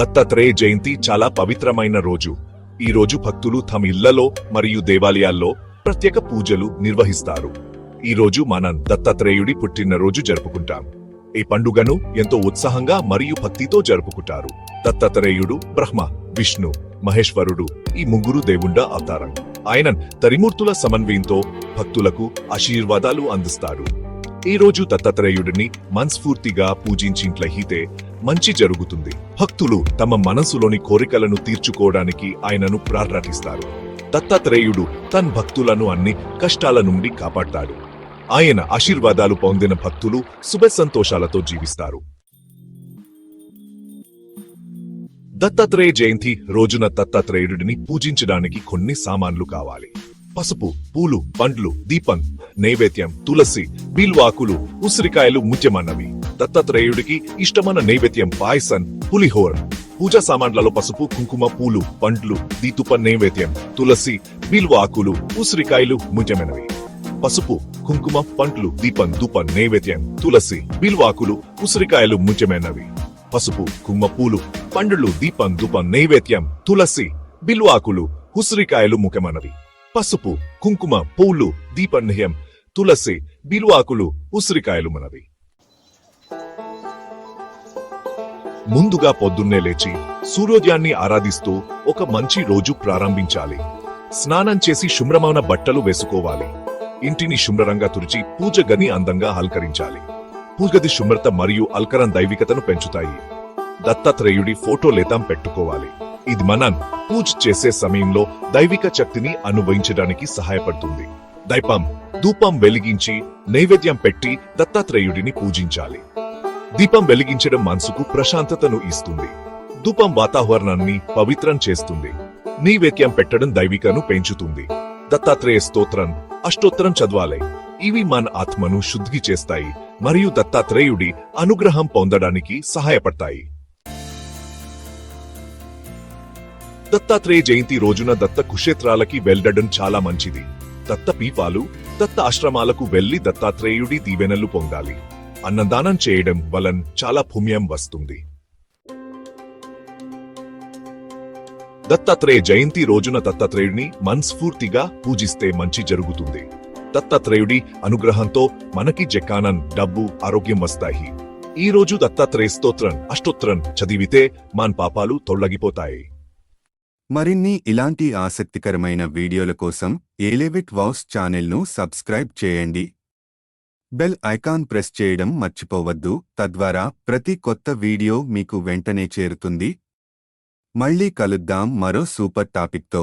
దత్తాత్రేయ జయంతి చాలా పవిత్రమైన రోజు. ఈ రోజు భక్తులు తమ ఇళ్ళలో మరియు దేవాలయాల్లో ప్రత్యేక పూజలు నిర్వహిస్తారు. ఈ రోజు మనం దత్తాత్రేయుడి పుట్టినరోజు జరుపుకుంటాం. ఈ పండుగను ఎంతో ఉత్సాహంగా మరియు భక్తితో జరుపుకుంటారు. దత్తాత్రేయుడు బ్రహ్మ విష్ణు మహేశ్వరుడు ఈ ముగ్గురు దేవుండ అవతారం. ఆయన తరిమూర్తుల సమన్వయంతో భక్తులకు ఆశీర్వాదాలు అందిస్తారు ఈ రోజు దత్తాత్రేయుడిని మనస్ఫూర్తిగా పూజించినట్లయితే మంచి జరుగుతుంది. భక్తులు తమ మనసులోని కోరికలను తీర్చుకోవడానికి ఆయనను ప్రార్థిస్తారు. దత్తాత్రేయుడు తన భక్తులను అన్ని కష్టాల నుండి కాపాడతాడు. ఆయన ఆశీర్వాదాలు పొందిన భక్తులు శుభ సంతోషాలతో జీవిస్తారు. దత్తాత్రేయ జయంతి రోజున దత్తాత్రేయుడిని పూజించడానికి కొన్ని సామాన్లు కావాలి. పసుపు పూలు పండ్లు దీపం నైవేద్యం తులసి బిల్వాకులు ఉసిరికాయలు ముఖ్యమైనవి. దత్తాత్రేయుడికి ఇష్టమైన నైవేద్యం పాయసం పులిహోర. పూజా సామాన్లలో పసుపు కుంకుమ పూలు పండ్లు దీతుప నైవేద్యం తులసి బిల్వాకులు ఉసిరికాయలు ముఖ్యమైనవి. పసుపు కుంకుమ పండ్లు దీపం ధూపం నైవేద్యం తులసి బిల్వాకులు ఉసిరికాయలు ముఖ్యమైనవి. పసుపు కుంకుమ పూలు పండ్లు దీపం ధూపం నైవేద్యం తులసి బిల్వాకులు ఉసిరికాయలు ముఖ్యమైనవి. పసుపు కుంకుమ పూలు దీపం తులసి బిల్వాకులు ఉసిరికాయలు మనవి ముందుగా పొద్దున్నే లేచి సూర్యోదయాన్ని ఆరాధిస్తూ ఒక మంచి రోజు ప్రారంభించాలి. స్నానం చేసి శుభ్రమైన బట్టలు వేసుకోవాలి. ఇంటిని శుభ్రంగా తుడిచి పూజ గని అందంగా అలంకరించాలి. పూజగది శుభ్రత మరియు అల్కరం దైవికతను పెంచుతాయి. దత్తాత్రేయుడి ఫోటో లేతం పెట్టుకోవాలి. ఇది మనం పూజ చేసే సమయంలో దైవిక శక్తిని అనుభవించడానికి సహాయపడుతుంది. దైపం ధూపం వెలిగించి నైవేద్యం పెట్టి దత్తాత్రేయుడిని పూజించాలి. దీపం వెలిగించడం మనసుకు ప్రశాంతతను ఇస్తుంది. ధూపం వాతావరణాన్ని పవిత్రం చేస్తుంది. నైవేద్యం పెట్టడం దైవికను పెంచుతుంది. దత్తాత్రేయ స్తోత్రం అష్టోత్తరం చదవాలి. ఇవి మన ఆత్మను శుద్ధి చేస్తాయి మరియు దత్తాత్రేయుడి అనుగ్రహం పొందడానికి సహాయపడతాయి. దత్తాత్రేయ జయంతి రోజున దత్త కుక్షేత్రాలకి వెళ్ళడం చాలా మంచిది. దత్త పీపాలు దత్త ఆశ్రమాలకు వెళ్ళి దత్తాత్రేయుడి దీవెనలు పొందాలి. అన్నదానం చేయడం వలన చాలా పుణ్యం వస్తుంది. దత్తాత్రేయ జయంతి రోజున దత్తాత్రేయుడిని మనస్ఫూర్తిగా పూజిస్తే మంచి జరుగుతుంది. దత్తాత్రేయుడి అనుగ్రహంతో మనకి జకానం డబ్బు ఆరోగ్యం వస్తాయి. ఈ రోజు దత్తాత్రేయ స్తోత్రం అష్టోత్రం చదివితే మన పాపాలు తొలగిపోతాయి. మరిన్ని ఇలాంటి ఆసక్తికరమైన వీడియోల కోసం ఏలేవిట్ వాస్ ఛానల్ను సబ్స్క్రైబ్ చేయండి. బెల్ ఐకాన్ ప్రెస్ చేయడం మర్చిపోవద్దు. తద్వారా ప్రతి కొత్త వీడియో మీకు వెంటనే చేరుతుంది. మళ్ళీ కలుద్దాం మరో సూపర్ టాపిక్తో.